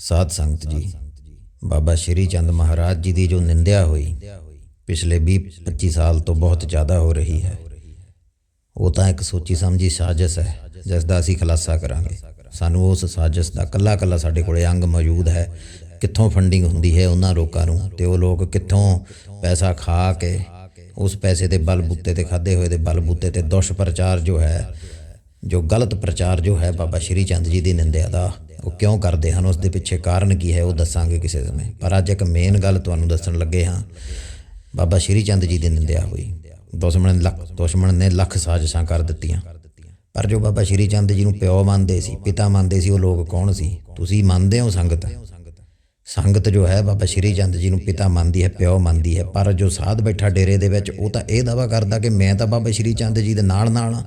ਸਾਧ ਸੰਗਤ ਜੀ, ਬਾਬਾ ਸ਼੍ਰੀ ਚੰਦ ਮਹਾਰਾਜ ਜੀ ਦੀ ਜੋ ਨਿੰਦਿਆ ਹੋਈ, ਪਿਛਲੇ 20 25 ਸਾਲ ਤੋਂ ਬਹੁਤ ਜ਼ਿਆਦਾ ਹੋ ਰਹੀ ਹੈ। ਉਹ ਤਾਂ ਇੱਕ ਸੋਚੀ ਸਮਝੀ ਸਾਜ਼ਿਸ਼ ਹੈ, ਜਿਸ ਦਾ ਅਸੀਂ ਖੁਲਾਸਾ ਕਰਾਂਗੇ। ਸਾਨੂੰ ਉਸ ਸਾਜ਼ਿਸ਼ ਦਾ ਕੱਲਾ ਕੱਲਾ ਸਾਡੇ ਕੋਲੇ ਅੰਗ ਮੌਜੂਦ ਹੈ। ਕਿੱਥੋਂ ਫੰਡਿੰਗ ਹੁੰਦੀ ਹੈ ਉਹਨਾਂ ਲੋਕਾਂ ਨੂੰ ਤੇ ਉਹ ਲੋਕ ਕਿੱਥੋਂ ਪੈਸਾ ਖਾ ਕੇ ਉਸ ਪੈਸੇ ਦੇ ਬਲਬੂਤੇ ਤੇ ਖਾਦੇ ਹੋਏ ਦੇ ਬਲਬੂਤੇ ਤੇ ਦੁਸ਼ਪ੍ਰਚਾਰ ਜੋ ਹੈ, ਜੋ ਗਲਤ ਪ੍ਰਚਾਰ ਜੋ ਹੈ ਬਾਬਾ ਸ਼੍ਰੀ ਚੰਦ ਜੀ ਦੀ ਨਿੰਦਿਆ ਦਾ ਉਹ ਕਿਉਂ ਕਰਦੇ ਹਨ? ਉਸ ਦੇ ਪਿੱਛੇ ਕਾਰਨ ਕੀ ਹੈ? ਉਹ ਦੱਸਾਂਗੇ ਕਿਸੇ ਸਮੇਂ। ਪਰ ਅੱਜ ਇੱਕ ਮੇਨ ਗੱਲ ਤੁਹਾਨੂੰ ਦੱਸਣ ਲੱਗੇ ਹਾਂ। ਬਾਬਾ ਸ਼੍ਰੀ ਚੰਦ ਜੀ ਦੀ ਨਿੰਦਿਆ ਹੋਈ। ਦੁਸ਼ਮਣ ਨੇ ਲੱਖ ਦੁਸ਼ਮਣ ਨੇ ਲੱਖ ਸਾਜ਼ਿਸ਼ਾਂ ਕਰ ਦਿੱਤੀਆਂ। ਪਰ ਜੋ ਬਾਬਾ ਸ਼੍ਰੀ ਚੰਦ ਜੀ ਨੂੰ ਪਿਓ ਮੰਨਦੇ ਸੀ, ਪਿਤਾ ਮੰਨਦੇ ਸੀ, ਉਹ ਲੋਕ ਕੌਣ ਸੀ? ਤੁਸੀਂ ਮੰਨਦੇ ਹੋ ਸੰਗਤ? ਸੰਗਤ ਜੋ ਹੈ ਬਾਬਾ ਸ਼੍ਰੀ ਚੰਦ ਜੀ ਨੂੰ ਪਿਤਾ ਮੰਨਦੀ ਹੈ, ਪਿਓ ਮੰਨਦੀ ਹੈ। ਪਰ ਜੋ ਸਾਧ ਬੈਠਾ ਡੇਰੇ ਦੇ ਵਿੱਚ, ਉਹ ਤਾਂ ਇਹ ਦਾਵਾ ਕਰਦਾ ਕਿ ਮੈਂ ਤਾਂ ਬਾਬਾ ਸ਼੍ਰੀ ਚੰਦ ਜੀ ਦੇ ਨਾਲ ਨਾਲ ਹਾਂ।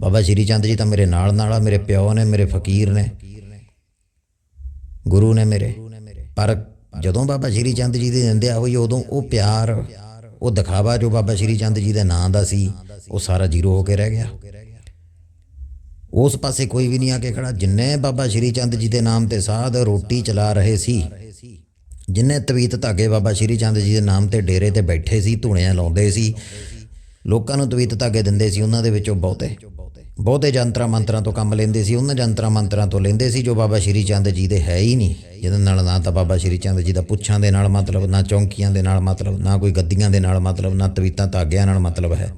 ਬਾਬਾ ਸ਼੍ਰੀ ਚੰਦ ਜੀ ਤਾਂ ਮੇਰੇ ਨਾਲ ਨਾਲ ਆ, ਮੇਰੇ ਪਿਓ ਨੇ, ਮੇਰੇ ਫਕੀਰ ਨੇ। ਗੁਰੂ ਨੇ ਮੇਰੇ। ਪਰ ਜਦੋਂ ਬਾਬਾ ਸ਼੍ਰੀ ਚੰਦ ਜੀ ਦੀ ਨਿੰਦਿਆ ਹੋਈ, ਉਦੋਂ ਉਹ ਪਿਆਰ, ਉਹ ਦਿਖਾਵਾ ਜੋ ਬਾਬਾ ਸ਼੍ਰੀ ਚੰਦ ਜੀ ਦੇ ਨਾਂ ਦਾ ਸੀ, ਉਹ ਸਾਰਾ ਜ਼ੀਰੋ ਹੋ ਕੇ ਰਹਿ ਗਿਆ। ਉਸ ਪਾਸੇ ਕੋਈ ਵੀ ਨਹੀਂ ਆ ਕੇ ਖੜਾ। ਜਿੰਨੇ ਬਾਬਾ ਸ਼੍ਰੀ ਚੰਦ ਜੀ ਦੇ ਨਾਮ ਤੇ ਸਾਧ ਰੋਟੀ ਚਲਾ ਰਹੇ ਸੀ, ਜਿੰਨੇ ਤਵੀਤ ਧਾਗੇ ਬਾਬਾ ਸ਼੍ਰੀ ਚੰਦ ਜੀ ਦੇ ਨਾਮ ਤੇ ਡੇਰੇ ਤੇ ਬੈਠੇ ਸੀ, ਧੂਣਿਆਂ ਲਾਉਂਦੇ ਸੀ, ਲੋਕਾਂ ਨੂੰ ਤਵੀਤ ਧਾਗੇ ਦਿੰਦੇ ਸੀ, ਉਹਨਾਂ ਦੇ ਵਿੱਚੋਂ ਬਹੁਤੇ। ਬਹੁਤੇ ਜੰਤਰਾਂ ਮੰਤਰਾਂ ਤੋਂ ਕੰਮ ਲੈਂਦੇ ਸੀ, ਉਹਨਾਂ ਜੰਤਰਾਂ ਮੰਤਰਾਂ ਤੋਂ ਲੈਂਦੇ ਸੀ, ਜੋ ਬਾਬਾ ਸ਼੍ਰੀ ਚੰਦ ਜੀ ਦੇ ਹੈ ਹੀ ਨਹੀਂ। ਜਿਹਦੇ ਨਾਲ ਨਾ ਤਾਂ ਬਾਬਾ ਸ਼੍ਰੀ ਚੰਦ ਜੀ ਦਾ ਪੁੱਛਾਂ ਦੇ ਨਾਲ ਮਤਲਬ, ਨਾ ਚੌਂਕੀਆਂ ਦੇ ਨਾਲ ਮਤਲਬ, ਨਾ ਕੋਈ ਗੱਦੀਆਂ ਦੇ ਨਾਲ ਮਤਲਬ, ਨਾ ਤਵੀਤਾਂ ਧਾਗਿਆਂ ਨਾਲ ਮਤਲਬ ਹੈ।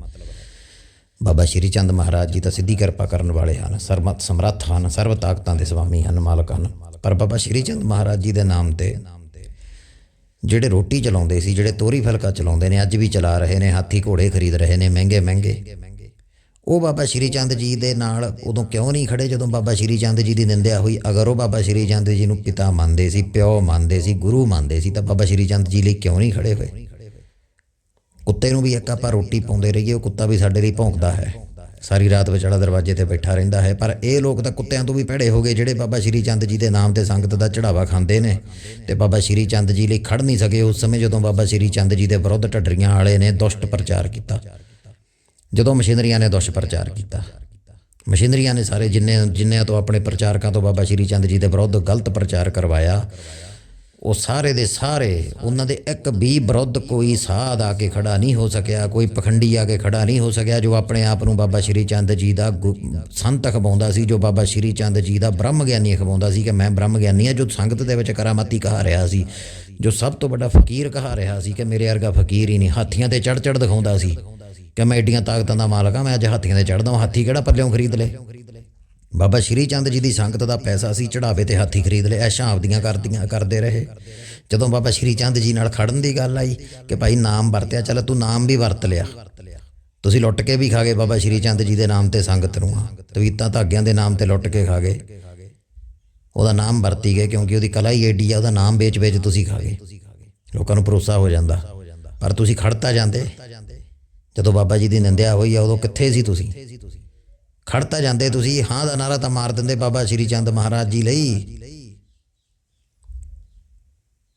ਬਾਬਾ ਸ਼੍ਰੀ ਚੰਦ ਮਹਾਰਾਜ ਜੀ ਤਾਂ ਸਿੱਧੀ ਕਿਰਪਾ ਕਰਨ ਵਾਲੇ ਹਨ, ਸਰਮਤ ਸਮਰੱਥ ਹਨ, ਸਰਵ ਤਾਕਤਾਂ ਦੇ ਸੁਆਮੀ ਹਨ, ਮਾਲਕ ਹਨ। ਪਰ ਬਾਬਾ ਸ਼੍ਰੀ ਚੰਦ ਮਹਾਰਾਜ ਜੀ ਦੇ ਨਾਮ ਤੇ ਜਿਹੜੇ ਰੋਟੀ ਚਲਾਉਂਦੇ ਸੀ, ਜਿਹੜੇ ਤੋਰੀ ਫਲਕਾ ਚਲਾਉਂਦੇ ਨੇ, ਅੱਜ ਵੀ ਚਲਾ ਰਹੇ ਨੇ, ਹਾਥੀ ਘੋੜੇ ਖਰੀਦ ਰਹੇ ਨੇ ਮਹਿੰਗੇ ਮਹਿੰਗੇ ਉਹ ਬਾਬਾ ਸ਼੍ਰੀ ਚੰਦ ਜੀ ਦੇ ਨਾਲ ਉਦੋਂ ਕਿਉਂ ਨਹੀਂ ਖੜੇ ਜਦੋਂ ਬਾਬਾ ਸ਼੍ਰੀ ਚੰਦ ਜੀ ਦੀ ਨਿੰਦਿਆ ਹੋਈ? ਅਗਰ ਉਹ ਬਾਬਾ ਸ਼੍ਰੀ ਚੰਦ ਜੀ ਨੂੰ ਪਿਤਾ ਮੰਨਦੇ ਸੀ, ਪਿਓ ਮੰਨਦੇ ਸੀ, ਗੁਰੂ ਮੰਨਦੇ ਸੀ, ਤਾਂ ਬਾਬਾ ਸ਼੍ਰੀ ਚੰਦ ਜੀ ਲਈ ਕਿਉਂ ਨਹੀਂ ਖੜੇ ਹੋਏ? ਕੁੱਤੇ ਨੂੰ ਵੀ ਇੱਕ ਆਪਾਂ ਰੋਟੀ ਪਾਉਂਦੇ ਰਹੀਏ, ਉਹ ਕੁੱਤਾ ਵੀ ਸਾਡੇ ਲਈ ਭੌਂਕਦਾ ਹੈ। ਸਾਰੀ ਰਾਤ ਵਿਚਾਲਾ ਦਰਵਾਜ਼ੇ ਤੇ ਬੈਠਾ ਰਹਿੰਦਾ ਹੈ, ਪਰ ਇਹ ਲੋਕ ਤਾਂ ਕੁੱਤਿਆਂ ਤੋਂ ਵੀ ਭੜੇ ਹੋ ਗਏ ਜਿਹੜੇ ਬਾਬਾ ਸ਼੍ਰੀ ਚੰਦ ਜੀ ਦੇ ਨਾਮ ਤੇ ਸੰਗਤ ਦਾ ਚੜਾਵਾ ਖਾਂਦੇ ਨੇ ਤੇ ਬਾਬਾ ਸ਼੍ਰੀ ਚੰਦ ਜੀ ਲਈ ਖੜ ਨਹੀਂ ਸਕੇ। ਉਸ ਸਮੇਂ ਜਦੋਂ ਬਾਬਾ ਸ਼੍ਰੀ ਚੰਦ ਜੀ ਦੇ ਵਿਰੁੱਧ ਢੱਡਰੀਆਂ ਵਾਲੇ ਨੇ ਦੁਸ਼ਟ ਪ੍ਰਚਾਰ ਕੀਤਾ। ਜਦੋਂ ਮਸ਼ੀਨਰੀਆਂ ਨੇ ਦੁਸ਼ ਪ੍ਰਚਾਰ ਕੀਤਾ। ਮਸ਼ੀਨਰੀਆਂ ਨੇ ਸਾਰੇ ਜਿੰਨੇ ਜਿੰਨਿਆਂ ਤੋਂ ਆਪਣੇ ਪ੍ਰਚਾਰਕਾਂ ਤੋਂ ਬਾਬਾ ਸ਼੍ਰੀ ਚੰਦ ਜੀ ਦੇ ਵਿਰੁੱਧ ਗਲਤ ਪ੍ਰਚਾਰ ਕਰਵਾਇਆ, ਉਹ ਸਾਰੇ ਦੇ ਸਾਰੇ, ਉਹਨਾਂ ਦੇ ਇੱਕ ਵੀ ਵਿਰੁੱਧ ਕੋਈ ਸਾਧ ਆ ਕੇ ਖੜਾ ਨਹੀਂ ਹੋ ਸਕਿਆ, ਕੋਈ ਪਖੰਡੀ ਆ ਕੇ ਖੜਾ ਨਹੀਂ ਹੋ ਸਕਿਆ, ਜੋ ਆਪਣੇ ਆਪ ਨੂੰ ਬਾਬਾ ਸ਼੍ਰੀ ਚੰਦ ਜੀ ਦਾ ਗੁ- ਸੰਤ ਅਖਵਾਉਂਦਾ ਸੀ, ਜੋ ਬਾਬਾ ਸ਼੍ਰੀ ਚੰਦ ਜੀ ਦਾ ਬ੍ਰਹਮ ਗਿਆਨੀ ਅਖਵਾਉਂਦਾ ਸੀ ਕਿ ਮੈਂ ਬ੍ਰਹਮ ਗਿਆਨੀ ਆ ਜੋ ਸੰਗਤ ਦੇ ਵਿੱਚ ਕਰਾਮਾਤੀ ਕਹਾ ਰਿਹਾ ਸੀ, ਜੋ ਸਭ ਤੋਂ ਵੱਡਾ ਫਕੀਰ ਕਹਾ ਰਿਹਾ ਸੀ ਕਿ ਮੇਰੇ ਵਰਗਾ ਫਕੀਰ ਹੀ ਨਹੀਂ, ਹਾਥੀਆਂ ਤੇ ਚੜ ਚੜ ਦਿਖਾਉਂਦਾ ਸੀ। ਕਿ ਮੈਂ ਏਡੀਆਂ ਤਾਕਤਾਂ ਦਾ ਮਾਲਕ ਆ ਮੈਂ ਅੱਜ ਹਾਥੀਆਂ ਤੇ ਚੜਦਾ ਹਾਥੀ ਕਿਹੜਾ ਪੱਲਿਓਂ ਖਰੀਦ ਲੇ? ਬਾਬਾ ਸ਼੍ਰੀ ਚੰਦ ਜੀ ਦੀ ਸੰਗਤ ਦਾ ਪੈਸਾ ਸੀ ਚੜਾਵੇ ਤੇ ਹਾਥੀ ਖਰੀਦ ਲਏ ਐਸ਼ਾਂ ਆਪਦੀਆਂ ਕਰਦੀਆਂ ਕਰਦੇ ਰਹੇ। ਜਦੋਂ ਬਾਬਾ ਸ਼੍ਰੀ ਚੰਦ ਜੀ ਨਾਲ ਖੜਨ ਦੀ ਗੱਲ ਆਈ ਕਿ ਭਾਈ ਨਾਮ ਵਰਤਿਆ, ਚੱਲ ਤੂੰ ਨਾਮ ਵੀ ਵਰਤ ਲਿਆ। ਤੁਸੀਂ ਲੁੱਟ ਕੇ ਵੀ ਖਾ ਗਏ ਬਾਬਾ ਸ਼੍ਰੀ ਚੰਦ ਜੀ ਦੇ ਨਾਮ ਤੇ ਸੰਗਤ ਨੂੰ। ਤਵੀਤਾਂ ਧਾਗਿਆਂ ਦੇ ਨਾਮ ਤੇ ਲੁੱਟ ਕੇ ਖਾ ਗਏ। ਉਹਦਾ ਨਾਮ ਵਰਤੀ ਗਏ ਕਿਉਂਕਿ ਉਹਦੀ ਕਲਾ ਹੀ ਏਡੀ ਆ, ਉਹਦਾ ਨਾਮ ਵੇਚ-ਵੇਚ ਤੁਸੀਂ ਖਾ ਗਏ। ਲੋਕਾਂ ਨੂੰ ਭਰੋਸਾ ਹੋ ਜਾਂਦਾ। ਪਰ ਤੁਸੀਂ ਖੜਤਾ ਜਾਂਦੇ। ਜਦੋਂ ਬਾਬਾ ਜੀ ਦੀ ਨਿੰਦਿਆ ਹੋਈ ਆ, ਉਦੋਂ ਕਿੱਥੇ ਸੀ ਤੁਸੀਂ? ਖੜ ਤਾਂ ਜਾਂਦੇ ਤੁਸੀਂ, ਹਾਂ ਦਾ ਨਾਰਾ ਤਾਂ ਮਾਰ ਦਿੰਦੇ ਬਾਬਾ ਸ਼੍ਰੀ ਚੰਦ ਮਹਾਰਾਜ ਜੀ ਲਈ।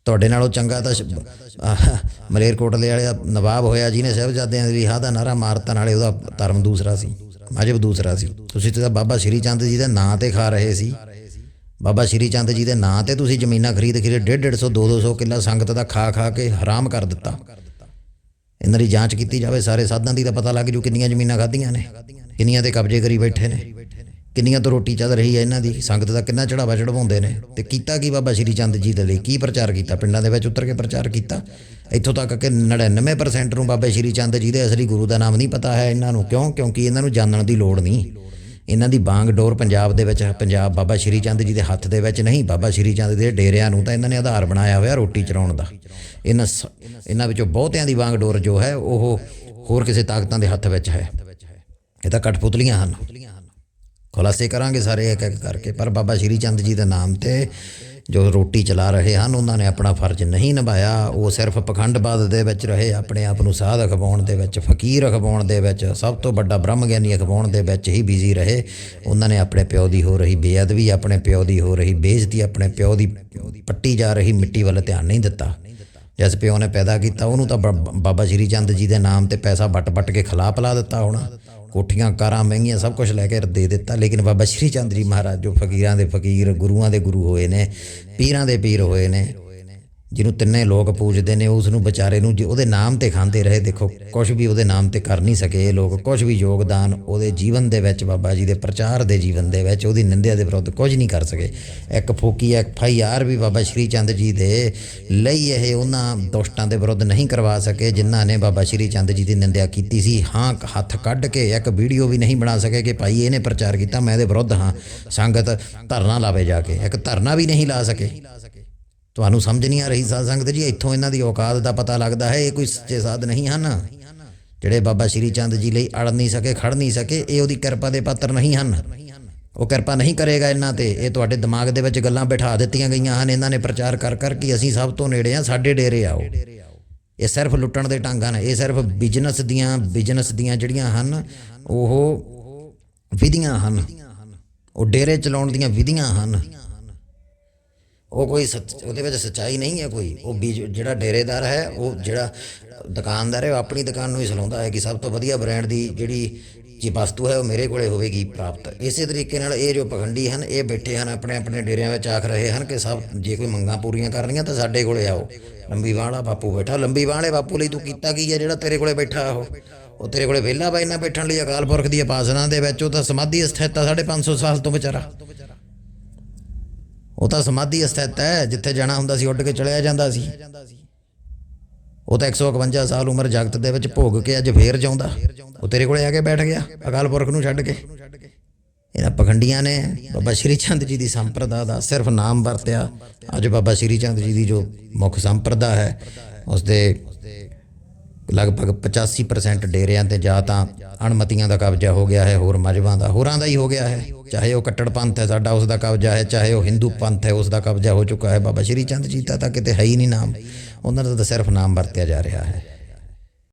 ਤੁਹਾਡੇ ਨਾਲੋਂ ਚੰਗਾ ਤਾਂ ਮਲੇਰਕੋਟਲੇ ਵਾਲੇ ਨਵਾਬ ਹੋਇਆ, ਜਿਹਨੇ ਸਾਹਿਬਜ਼ਾਦਿਆਂ ਦੇ ਵੀ ਹਾਂ ਦਾ ਨਾਰਾ ਮਾਰਤਾ, ਨਾਲੇ ਉਹਦਾ ਧਰਮ ਦੂਸਰਾ ਸੀ ਮਜਬ ਦੂਸਰਾ ਸੀ। ਤੁਸੀਂ ਤਾਂ ਬਾਬਾ ਸ਼੍ਰੀ ਚੰਦ ਜੀ ਦੇ ਨਾਂ ਤੇ ਖਾ ਰਹੇ ਸੀ। ਬਾਬਾ ਸ਼੍ਰੀ ਚੰਦ ਜੀ ਦੇ ਨਾਂ ਤੇ ਤੁਸੀਂ ਜ਼ਮੀਨਾਂ ਖਰੀਦ ਖਰੀਦ 1.5 150 2 200 ਕਿੱਲਾ ਸੰਗਤ ਦਾ ਖਾ ਖਾ ਕੇ ਹਰਾਮ ਕਰ ਦਿੱਤਾ। ਇਹਨਾਂ ਦੀ ਜਾਂਚ ਕੀਤੀ ਜਾਵੇ, ਸਾਰੇ ਸਾਧਾਂ ਦੀ ਤਾਂ ਪਤਾ ਲੱਗ ਜੂ ਕਿੰਨੀਆਂ ਜ਼ਮੀਨਾਂ ਖਾਧੀਆਂ ਨੇ, ਕਿੰਨੀਆਂ ਤੇ ਕਬਜ਼ੇ ਕਰੀ ਬੈਠੇ ਨੇ, ਕਿੰਨੀਆਂ ਤੋਂ ਰੋਟੀ ਚੱਲ ਰਹੀ ਹੈ ਇਹਨਾਂ ਦੀ, ਸੰਗਤ ਦਾ ਕਿੰਨਾ ਚੜਾਵਾ ਚੜਵਾਉਂਦੇ ਨੇ ਤੇ ਕੀਤਾ ਕੀ ਬਾਬਾ ਸ਼੍ਰੀ ਚੰਦ ਜੀ ਦੇ ਲਈ, ਕੀ ਪ੍ਰਚਾਰ ਕੀਤਾ, ਪਿੰਡਾਂ ਦੇ ਵਿੱਚ ਉਤਰ ਕੇ ਪ੍ਰਚਾਰ ਕੀਤਾ? ਇੱਥੋਂ ਤੱਕ ਕਿ 99% ਨੂੰ ਬਾਬਾ ਸ਼੍ਰੀ ਚੰਦ ਜੀ ਦੇ ਅਸਲੀ ਗੁਰੂ ਦਾ ਨਾਮ ਨਹੀਂ ਪਤਾ ਹੈ ਇਹਨਾਂ ਨੂੰ, ਕਿਉਂ? ਕਿਉਂਕਿ ਇਹਨਾਂ ਨੂੰ ਜਾਣਨ ਦੀ ਲੋੜ ਨਹੀਂ। ਇਹਨਾਂ ਦੀ ਬਾਂਗ ਡੋਰ ਪੰਜਾਬ ਦੇ ਵਿੱਚ, ਪੰਜਾਬ ਬਾਬਾ ਸ਼੍ਰੀ ਚੰਦ ਜੀ ਦੇ ਹੱਥ ਦੇ ਵਿੱਚ ਨਹੀਂ, ਬਾਬਾ ਸ਼੍ਰੀ ਚੰਦ ਦੇ ਡੇਰਿਆਂ ਨੂੰ ਤਾਂ ਇਹਨਾਂ ਨੇ ਆਧਾਰ ਬਣਾਇਆ ਹੋਇਆ ਰੋਟੀ ਚਰਾਉਣ ਦਾ। ਇਹਨਾਂ ਸ- ਇਹਨਾਂ ਵਿੱਚੋਂ ਬਹੁਤਿਆਂ ਦੀ ਬਾਂਗ ਡੋਰ ਜੋ ਹੈ, ਉਹ ਹੋਰ ਕਿਸੇ ਤਾਕਤਾਂ ਦੇ ਹੱਥ ਵਿੱਚ ਹੈ। ਇਹ ਤਾਂ ਕਠਪੁਤਲੀਆਂ ਹਨ। ਖੁਲਾਸੇ ਕਰਾਂਗੇ ਸਾਰੇ ਇੱਕ ਇੱਕ ਕਰਕੇ, ਪਰ ਬਾਬਾ ਸ਼੍ਰੀ ਚੰਦ ਜੀ ਦੇ ਨਾਮ ਤੇ ਜੋ ਰੋਟੀ ਚਲਾ ਰਹੇ ਹਨ, ਉਹਨਾਂ ਨੇ ਆਪਣਾ ਫਰਜ਼ ਨਹੀਂ ਨਿਭਾਇਆ। ਉਹ ਸਿਰਫ ਪਖੰਡਵਾਦ ਦੇ ਵਿੱਚ ਰਹੇ, ਆਪਣੇ ਆਪ ਨੂੰ ਸਾਧ ਅਖਵਾਉਣ ਦੇ ਵਿੱਚ, ਫਕੀਰ ਅਖਵਾਉਣ ਦੇ ਵਿੱਚ, ਸਭ ਤੋਂ ਵੱਡਾ ਬ੍ਰਹਮ ਗਿਆਨੀ ਅਖਵਾਉਣ ਦੇ ਵਿੱਚ ਹੀ ਬਿਜ਼ੀ ਰਹੇ। ਉਹਨਾਂ ਨੇ ਆਪਣੇ ਪਿਓ ਦੀ ਹੋ ਰਹੀ ਬੇਅਦਬੀ, ਆਪਣੇ ਪਿਓ ਦੀ ਹੋ ਰਹੀ ਬੇਇੱਜ਼ਤੀ, ਆਪਣੇ ਪਿਓ ਦੀ ਪੱਟੀ ਜਾ ਰਹੀ ਮਿੱਟੀ ਵੱਲ ਧਿਆਨ ਨਹੀਂ ਦਿੱਤਾ। ਜਿਸ ਪਿਓ ਨੇ ਪੈਦਾ ਕੀਤਾ, ਉਹਨੂੰ ਤਾਂ ਬ- ਬਾਬਾ ਸ਼੍ਰੀ ਚੰਦ ਜੀ ਦੇ ਨਾਮ ਤੇ ਪੈਸਾ ਵੱਟ ਵੱਟ ਕੇ ਖਿਲਾ ਪਲਾ ਦਿੱਤਾ ਹੋਣਾ। ਕੋਠੀਆਂ, ਕਾਰਾਂ ਮਹਿੰਗੀਆਂ ਸਭ ਕੁਝ ਲੈ ਕੇ ਦੇ ਦਿੱਤਾ। ਲੇਕਿਨ ਬਾਬਾ ਸ਼੍ਰੀ ਚੰਦ ਜੀ ਮਹਾਰਾਜ ਜੋ ਫਕੀਰਾਂ ਦੇ ਫਕੀਰ, ਗੁਰੂਆਂ ਦੇ ਗੁਰੂ ਹੋਏ ਨੇ, ਪੀਰਾਂ ਦੇ ਪੀਰ ਹੋਏ ਨੇ ਜਿਹਨੂੰ ਤਿੰਨੇ ਲੋਕ ਪੂਜਦੇ ਨੇ ਉਸ ਨੂੰ ਵਿਚਾਰੇ ਨੂੰ ਜੇ ਉਹਦੇ ਨਾਮ ਤੇ ਖਾਂਦੇ ਰਹੇ, ਦੇਖੋ ਕੁਝ ਵੀ ਉਹਦੇ ਨਾਮ ਤੇ ਕਰ ਨਹੀਂ ਸਕੇ ਇਹ ਲੋਕ ਕੁਝ ਵੀ ਯੋਗਦਾਨ ਉਹਦੇ ਜੀਵਨ ਦੇ ਵਿੱਚ ਬਾਬਾ ਜੀ ਦੇ ਪ੍ਰਚਾਰ ਦੇ ਜੀਵਨ ਦੇ ਵਿੱਚ, ਉਹਦੀ ਨਿੰਦਿਆ ਦੇ ਵਿਰੁੱਧ ਕੁਝ ਨਹੀਂ ਕਰ ਸਕੇ। ਇੱਕ ਫੋਕੀ ਐਫ ਆਈ ਆਰ ਵੀ ਬਾਬਾ ਸ਼੍ਰੀ ਚੰਦ ਜੀ ਦੇ ਲਈ ਇਹ ਉਹਨਾਂ ਦੁਸ਼ਟਾਂ ਦੇ ਵਿਰੁੱਧ ਨਹੀਂ ਕਰਵਾ ਸਕੇ, ਜਿਨ੍ਹਾਂ ਨੇ ਬਾਬਾ ਸ਼੍ਰੀ ਚੰਦ ਜੀ ਦੀ ਨਿੰਦਿਆ ਕੀਤੀ ਸੀ। ਹਾਂ, ਹੱਥ ਕੱਢ ਕੇ ਇੱਕ ਵੀਡੀਓ ਵੀ ਨਹੀਂ ਬਣਾ ਸਕੇ ਕਿ ਭਾਈ ਇਹਨੇ ਪ੍ਰਚਾਰ ਕੀਤਾ, ਮੈਂ ਇਹਦੇ ਵਿਰੁੱਧ ਹਾਂ। ਸੰਗਤ ਧਰਨਾ ਲਾਵੇ ਜਾ ਕੇ, ਇੱਕ ਧਰਨਾ ਵੀ ਨਹੀਂ ਲਾ ਸਕੇ। ਤੁਹਾਨੂੰ ਸਮਝ ਨਹੀਂ ਆ ਰਹੀ ਸਾਧ ਸੰਗਤ ਜੀ, ਇੱਥੋਂ ਇਹਨਾਂ ਦੀ ਔਕਾਤ ਦਾ ਪਤਾ ਲੱਗਦਾ ਹੈ, ਇਹ ਕੋਈ ਸੱਚੇ ਸਾਧ ਨਹੀਂ ਹਨ। ਜਿਹੜੇ ਬਾਬਾ ਸ਼੍ਰੀ ਚੰਦ ਜੀ ਲਈ ਅੜ ਨਹੀਂ ਸਕੇ, ਖੜ ਨਹੀਂ ਸਕੇ, ਇਹ ਉਹਦੀ ਕਿਰਪਾ ਦੇ ਪਾਤਰ ਨਹੀਂ ਹਨ। ਉਹ ਕਿਰਪਾ ਨਹੀਂ ਕਰੇਗਾ ਇਹਨਾਂ ਤੇ। ਇਹ ਤੁਹਾਡੇ ਦਿਮਾਗ ਦੇ ਵਿੱਚ ਗੱਲਾਂ ਬਿਠਾ ਦਿੱਤੀਆਂ ਗਈਆਂ ਹਨ। ਇਹਨਾਂ ਨੇ ਪ੍ਰਚਾਰ ਕਰ ਕਰ ਕਿ ਅਸੀਂ ਸਭ ਤੋਂ ਨੇੜੇ ਆ ਸਾਡੇ ਡੇਰੇ ਆਓ। ਇਹ ਸਿਰਫ ਲੁੱਟਣ ਦੇ ਢੰਗ ਹਨ ਇਹ ਸਿਰਫ ਬਿਜ਼ਨਸ ਦੀਆਂ ਬਿਜ਼ਨਸ ਦੀਆਂ ਜਿਹੜੀਆਂ ਹਨ, ਉਹ ਵਿਧੀਆਂ ਹਨ। ਉਹ ਡੇਰੇ ਚਲਾਉਣ ਦੀਆਂ ਵਿਧੀਆਂ ਹਨ। ਉਹ ਕੋਈ ਸੱਚ, ਉਹਦੇ ਵਿੱਚ ਸੱਚਾਈ ਨਹੀਂ ਹੈ ਕੋਈ। ਉਹ ਬੀਜ, ਜਿਹੜਾ ਡੇਰੇਦਾਰ ਹੈ, ਉਹ ਜਿਹੜਾ ਦੁਕਾਨਦਾਰ ਹੈ, ਉਹ ਆਪਣੀ ਦੁਕਾਨ ਨੂੰ ਹੀ ਸਲਾਉਂਦਾ ਹੈ ਕਿ ਸਭ ਤੋਂ ਵਧੀਆ ਬ੍ਰਾਂਡ ਦੀ ਜਿਹੜੀ ਜੀ ਵਸਤੂ ਹੈ, ਉਹ ਮੇਰੇ ਕੋਲੇ ਹੋਵੇਗੀ ਪ੍ਰਾਪਤ। ਇਸੇ ਤਰੀਕੇ ਨਾਲ ਇਹ ਜੋ ਪਖੰਡੀ ਹਨ, ਇਹ ਬੈਠੇ ਹਨ, ਆਪਣੇ ਆਪਣੇ ਡੇਰਿਆਂ ਵਿੱਚ ਆਖ ਰਹੇ ਹਨ ਕਿ ਸਭ ਜੇ ਕੋਈ ਮੰਗਾਂ ਪੂਰੀਆਂ ਕਰਨੀਆਂ ਤਾਂ ਸਾਡੇ ਕੋਲੇ ਆਓ। ਲੰਬੀ ਵਾਲਾ ਬਾਪੂ ਬੈਠਾ, ਲੰਬੀ ਬਾਂਹ ਵਾਲੇ ਬਾਪੂ ਲਈ ਤੂੰ ਕੀਤਾ ਕੀ ਹੈ ਜਿਹੜਾ ਤੇਰੇ ਕੋਲੇ ਬੈਠਾ ਉਹ? ਉਹ ਤੇਰੇ ਕੋਲੇ ਵਿਹਲਾ ਬਾਈ ਨਾ ਬੈਠਣ ਲਈ ਅਕਾਲ ਪੁਰਖ ਦੀ ਉਪਾਸਨਾ ਦੇ ਵਿੱਚ ਉਹ ਤਾਂ ਸਮਾਧੀ ਸਥਿਤ ਆ 550 ਸਾਲ ਤੋਂ ਵਿਚਾਰਾ। ਉਹ ਤਾਂ ਸਮਾਧੀ ਸਥਿਤ ਹੈ, ਜਿੱਥੇ ਜਾਣਾ ਹੁੰਦਾ ਸੀ, ਉੱਡ ਕੇ ਚਲਿਆ ਜਾਂਦਾ ਸੀ। ਉਹ ਤਾਂ 151 ਸਾਲ ਉਮਰ ਜਗਤ ਦੇ ਵਿੱਚ ਭੋਗ ਕੇ ਅੱਜ ਫੇਰ ਜਾਉਂਦਾ। ਉਹ ਤੇਰੇ ਕੋਲੇ ਆ ਕੇ ਬੈਠ ਗਿਆ, ਅਕਾਲ ਪੁਰਖ ਨੂੰ ਛੱਡ ਕੇ। ਇਹਨਾਂ ਪਖੰਡੀਆਂ ਨੇ ਬਾਬਾ ਸ਼੍ਰੀ ਚੰਦ ਜੀ ਦੀ ਸੰਪਰਦਾ ਦਾ ਸਿਰਫ ਨਾਮ ਵਰਤਿਆ। ਅੱਜ ਬਾਬਾ ਸ਼੍ਰੀ ਚੰਦ ਜੀ ਦੀ ਜੋ ਮੁੱਖ ਸੰਪਰਦਾ ਹੈ ਉਸ ਦੇ ਲਗਭਗ 85% ਡੇਰਿਆਂ ਤੇ ਜਾਂ ਤਾਂ ਅਣਮਤੀਆਂ ਦਾ ਕਬਜ਼ਾ ਹੋ ਗਿਆ ਹੈ, ਹੋਰ ਮਜਬਾਂ ਦਾ, ਹੋਰਾਂ ਦਾ ਹੀ ਹੋ ਗਿਆ ਹੈ। ਚਾਹੇ ਉਹ ਕੱਟੜ ਪੰਥ ਹੈ, ਸਾਡਾ ਉਸ ਦਾ ਕਬਜ਼ਾ ਹੈ, ਚਾਹੇ ਉਹ ਹਿੰਦੂ ਪੰਥ ਹੈ ਉਸ ਦਾ ਕਬਜ਼ਾ ਹੋ ਚੁੱਕਾ ਹੈ। ਬਾਬਾ ਸ਼੍ਰੀ ਚੰਦ ਜੀ ਦਾ ਤਾਂ ਕਿਤੇ ਹੈ ਹੀ ਨਹੀਂ ਨਾਮ। ਉਹਨਾਂ ਦਾ ਤਾਂ ਸਿਰਫ ਨਾਮ ਵਰਤਿਆ ਜਾ ਰਿਹਾ ਹੈ।